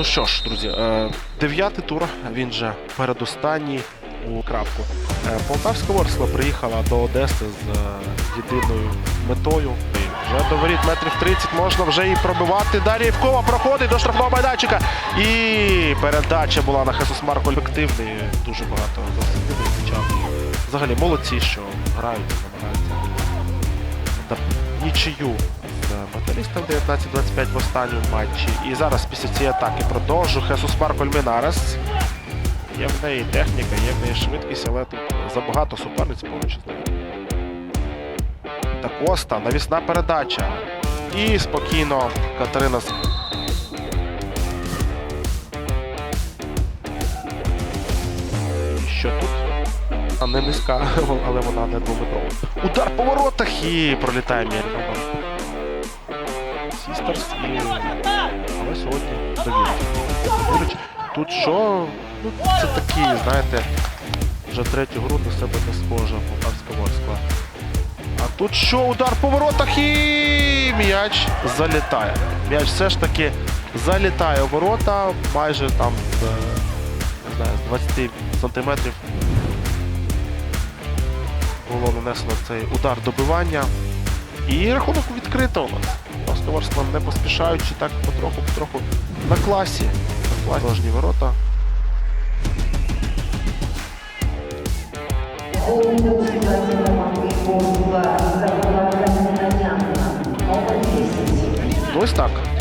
Ну що ж, друзі, е, дев'ятий тур, він же передостанній у крапку. Е, Полтавська Ворскла приїхала до Одеси з е, єдиною метою. Вже до воріт метрів 30 можна вже і пробивати. Далі Євкова проходить до штрафного майданчика. І передача була на Хесус Марко ефективний. Дуже багато почав. Взагалі молодці, що грають, намагаються нічию з металістом 19-25 в останньому матчі. І зараз після цієї атаки продовжу Хесус Марко Альмінарес. Є в неї техніка, є в неї швидкість, але тут забагато суперниць поруч. Та Коста, навісна передача. І спокійно Катерина Що тут? Не низька, але вона не двометрова. Удар по воротах і пролітає Мєрінова. Сістерс і. Але сьогодні довірить. Тут що? Ну, це такі, знаєте, вже третю гру до себе не схожа Полтавська Ворскла. А тут що? Удар по воротах і м'яч залітає. М'яч все ж таки залітає у ворота майже там е, не знаю, з 20 сантиметрів було нанесено цей удар добивання. І рахунок відкрито у нас. Просто Ворскла не поспішаючи, так потроху-потроху на класі. На класі Порожні ворота. Ось так. Е,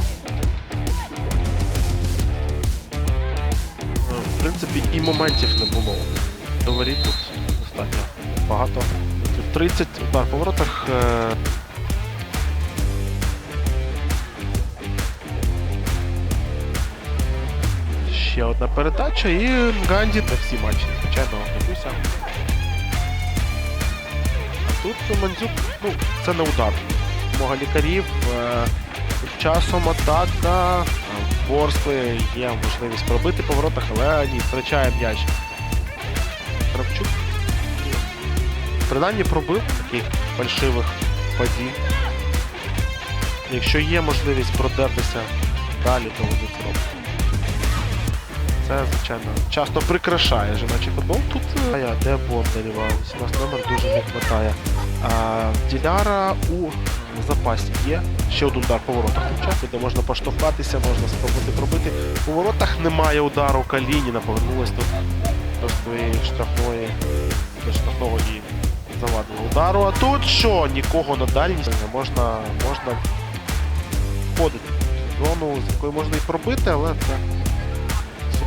В принципі, і моментів не було. До тут достатньо багато. 30 удар по воротах. Ще одна передача і Ганді на всі матчі, звичайно, дивлюся. А тут Мандзюк, ну, це не удар. Мога лікарів. е, Часом атака. В Ворскли є можливість пробити по воротах, але ні, втрачає м'яч. Кравчук. Принаймні пробив таких фальшивих падінь. Якщо є можливість продертися далі, то вони це роблять. Це, звичайно, часто прикрашає жіночий футбол. Тут е, я, де Бондарєва, 18 номер дуже не вистачає. Діляра у запасі є. Ще один удар по воротах. Часто, де можна поштовхатися, можна спробувати пробити. У воротах немає удару Калініна, повернулась тут до своєї штрафної, до штрафного і завадила удару. А тут що? Нікого на дальність не можна, можна входити в зону, з якої можна і пробити, але це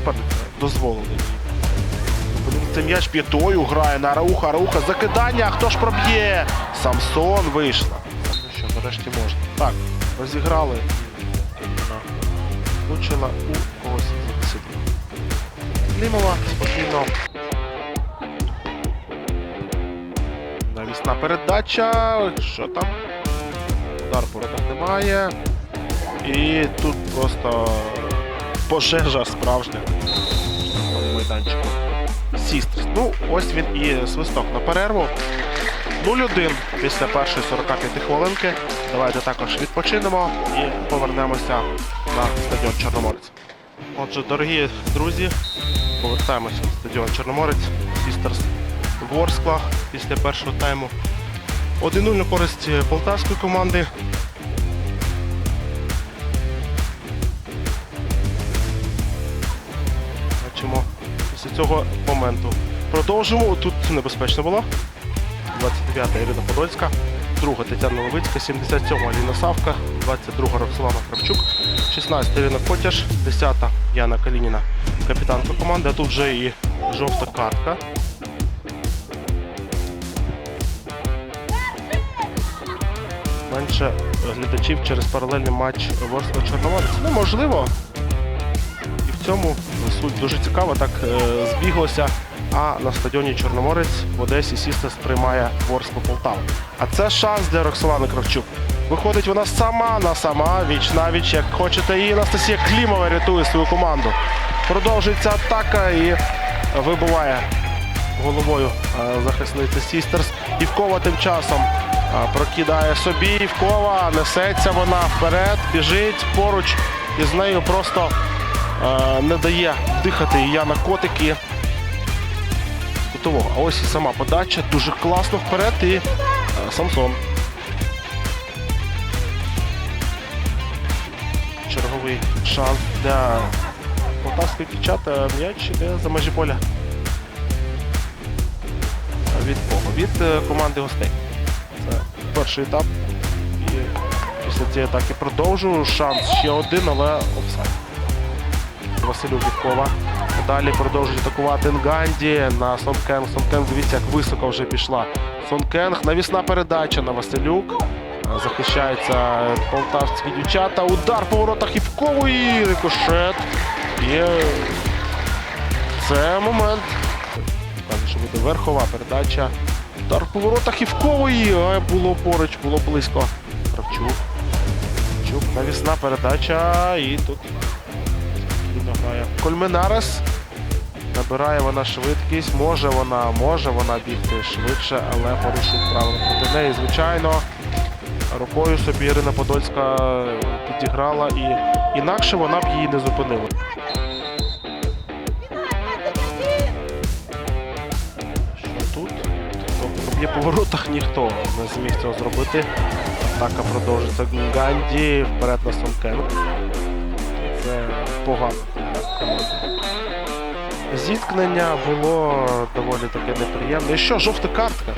суперник дозволили. Блін, Це м'яч п'ятою грає на Рауха, Рауха закидання, хто ж проб'є? Самсон вийшла. Ну що, нарешті можна. Так, розіграли. влучила у когось захисників. Клімова спокійно. Навісна передача. Що там? Удар по воротах немає. І тут просто пожежа справжня. Майданчику. Сістрс. Ну, ось він і свисток на перерву. 0-1 після першої 45 хвилинки. Давайте також відпочинемо і повернемося на стадіон Чорноморець. Отже, дорогі друзі, повертаємося на стадіон Чорноморець. Сістерс Ворскла після першого тайму. 1-0 на користь полтавської команди. Цього моменту. Продовжимо. Тут небезпечно було. 29-та Ірина Подольська, друга Тетяна Левицька, 77-та Аліна Савка, 22-та Роксолана Кравчук, 16-та Ірина Котяш, 10-та Яна Калініна, капітанка команди. А тут вже і жовта картка. Менше глядачів через паралельний матч Ворскла Чорноморець. Можливо. І цьому суть дуже цікаво, так е, збіглося. А на стадіоні Чорноморець в Одесі Сістес приймає Ворсклу Полтаву. А це шанс для Роксолани Кравчук. Виходить вона сама на сама, віч на віч, як хочете. І Анастасія Клімова рятує свою команду. Продовжується атака і вибиває головою е, захисниця Сістерс. Івкова тим часом е, прокидає собі. Івкова несеться вона вперед, біжить поруч із нею просто не дає дихати Яна Котики. Кутового. А ось і сама подача. Дуже класно вперед і е, Самсон. Черговий шанс для полтавських дівчат. Е, М'яч іде за межі поля. Від кого? Від е, команди гостей. Це перший етап. І після цієї атаки продовжую. Шанс ще один, але офсайд. Василю Віткова. Далі продовжують атакувати Нганді на Сонкенг. Сонкенг, дивіться, як високо вже пішла. Сонкенг, навісна передача на Василюк. Е, Захищаються полтавські дівчата. Удар по воротах Івкової. Рикошет. Є. Це момент. Каже, що буде верхова передача. Удар по воротах Івкової. Ай, було поруч, було близько. Кравчук. Кравчук, навісна передача. І тут спокійно грає. Кольменарес. Набирає вона швидкість. Може вона, може вона бігти швидше, але порушують правила проти неї. Звичайно, рукою собі Ірина Подольська підіграла і інакше вона б її не зупинила. Що тут? Тобто б'є по воротах ніхто не зміг цього зробити. Атака продовжиться Ганді вперед на Сонкенг. Це погано. Зіткнення було доволі таке неприємне. І що, жовта картка?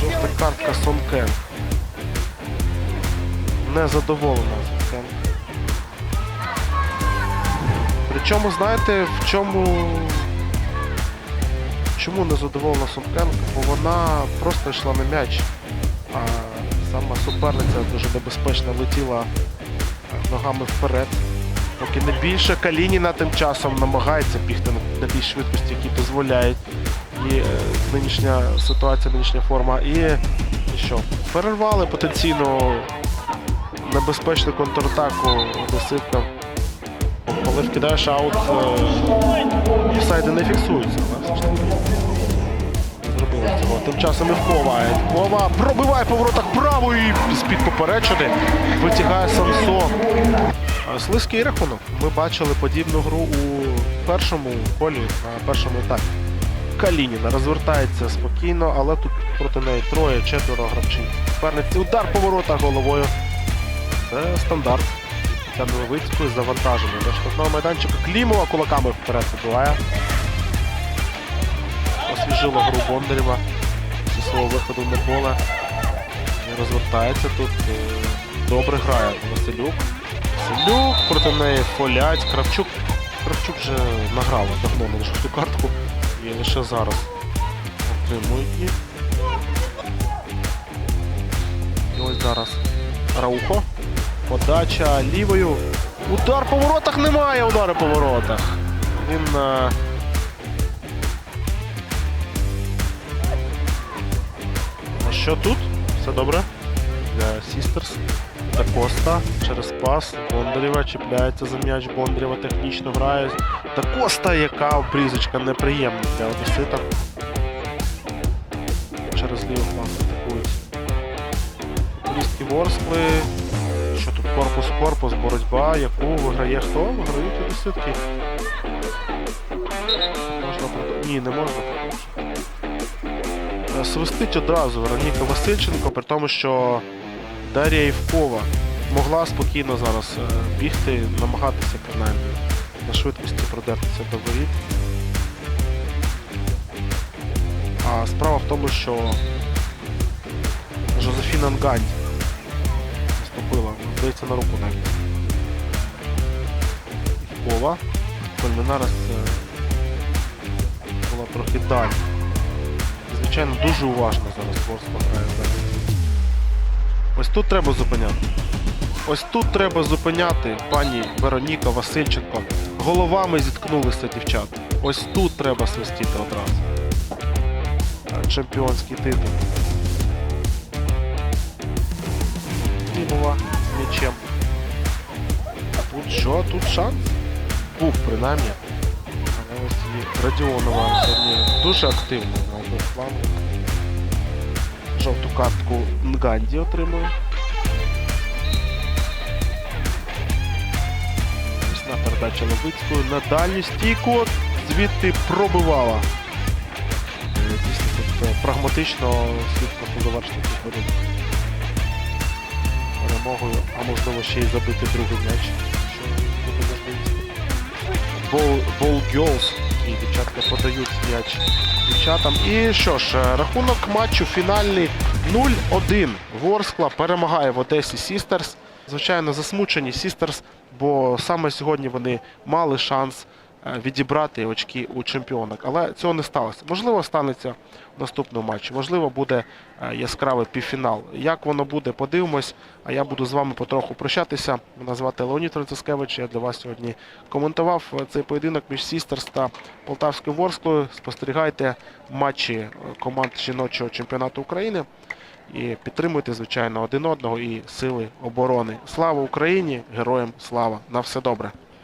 Жовта картка Сонкен. Незадоволена Сонкен. Причому, знаєте, в чому. Чому не задоволена Сонкен? Бо вона просто йшла на м'яч, а сама суперниця дуже небезпечно летіла е, ногами вперед. Поки не більше Калініна тим часом намагається бігти на, більш швидкості, які дозволяють і е, нинішня ситуація, нинішня форма. І, і що? Перервали потенційно небезпечну контратаку Одеситка. Коли вкидаєш аут, е, офсайди не фіксуються. Зробили цього. Тим часом Івкова. Івкова пробиває по воротах право і з-під поперечини витягає Самсон. Слизький рахунок. Ми бачили подібну гру у першому колі на першому етапі. Калініна розвертається спокійно, але тут проти неї троє, четверо гравців. Суперниці удар по воротах головою. Це стандарт. Тетяни Левицької завантаження до штрафного майданчика. Клімова кулаками вперед вибиває. Освіжило гру Бондарєва зі свого виходу на поле. Розвертається тут. е, Добре грає Василюк. Василюк проти неї фолять. Кравчук. Кравчук вже награла давно на жовту картку. І лише зараз отримує її. І ось зараз Раухо. Подача лівою. Удар по воротах немає удару по воротах. Він. е, А що тут? Все добре? Для Сістерс. Та Коста через пас. Бондарєва чіпляється за м'яч. Бондарєва технічно грає. Та Коста, яка прізвичка неприємна для Одесита. Через лівий фланг атакують. Футболістки Ворскли. Що тут корпус-корпус, боротьба, яку виграє хто? Виграють Одеситки. Можна продовжити? Ні, не можна продовжити. Е, Свистить одразу Вероніка Васильченко, при тому, що Дар'я Івкова могла спокійно зараз е, бігти, намагатися принаймні на швидкості продертися до воріт. А справа в тому, що Жозефіна Нганді наступила, здається, на руку навіть. Івкова. Кольминарес е, була трохи далі. Звичайно, дуже уважно зараз Ворскла грає зараз. Ось тут треба зупиняти. Ось тут треба зупиняти пані Вероніка Васильченко. Головами зіткнулися дівчата. Ось тут треба свистіти одразу. Чемпіонський титул. Клімова з м'ячем. А тут що? Тут шанс? Був принаймні. Але ось і Радіонова дуже активно на обох флангах. Жовту картку Нганді отримує. Передача Левицькою на дальню стійку. Звідти пробивала. Дійсно, тут е, прагматично слід просто завершити цю поєдинок. Перемогою, а можливо ще й забити другий м'яч. Бол Girls. І дівчатка подають м'яч дівчатам. І що ж, е, рахунок матчу фінальний 0-1. Ворскла перемагає в Одесі Сістерс. Звичайно, засмучені Сістерс, бо саме сьогодні вони мали шанс відібрати очки у чемпіонок. Але цього не сталося. Можливо, станеться в наступному матчі. Можливо, буде е, яскравий півфінал. Як воно буде, подивимось. А я буду з вами потроху прощатися. Мене звати Леонід Францискевич. Я для вас сьогодні коментував е, цей поєдинок між Сістерс та Полтавською Ворсклою. Спостерігайте матчі е, команд жіночого чемпіонату України. І підтримуйте, звичайно, один одного і сили оборони. Слава Україні! Героям слава! На все добре!